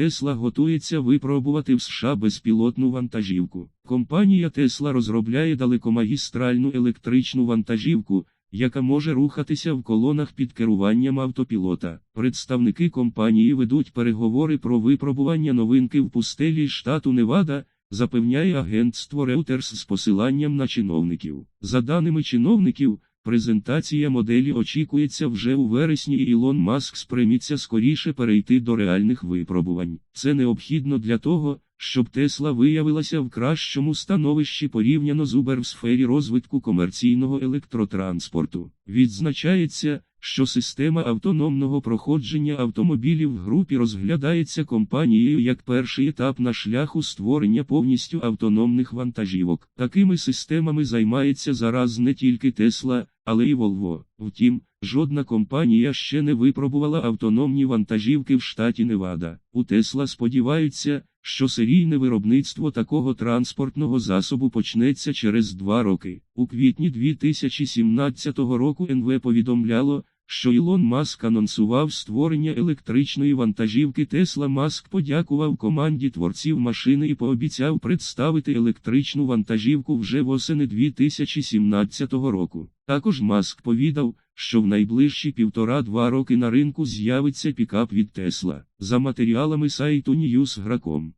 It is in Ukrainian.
Тесла готується випробувати в США безпілотну вантажівку. Компанія Тесла розробляє далекомагістральну електричну вантажівку, яка може рухатися в колонах під керуванням автопілота. Представники компанії ведуть переговори про випробування новинки в пустелі штату Невада, запевняє агентство Reuters з посиланням на чиновників. За даними чиновників, презентація моделі очікується вже у вересні і Ілон Маск спрямиться скоріше перейти до реальних випробувань. Це необхідно для того, щоб Тесла виявилася в кращому становищі порівняно з Uber в сфері розвитку комерційного електротранспорту. Відзначається, що система автономного проходження автомобілів в групі розглядається компанією як перший етап на шляху створення повністю автономних вантажівок. Такими системами займається зараз не тільки Тесла, але і Volvo. Втім, жодна компанія ще не випробувала автономні вантажівки в штаті Невада. У Тесла сподіваються, що серійне виробництво такого транспортного засобу почнеться через два роки. У квітні 2017 року НВ повідомляло, що Ілон Маск анонсував створення електричної вантажівки Тесла Маск подякував команді творців машини і пообіцяв представити електричну вантажівку вже восени 2017 року. Також Маск повідав, що в найближчі півтора-два роки на ринку з'явиться пікап від Тесла. За матеріалами сайту Newsgro.com.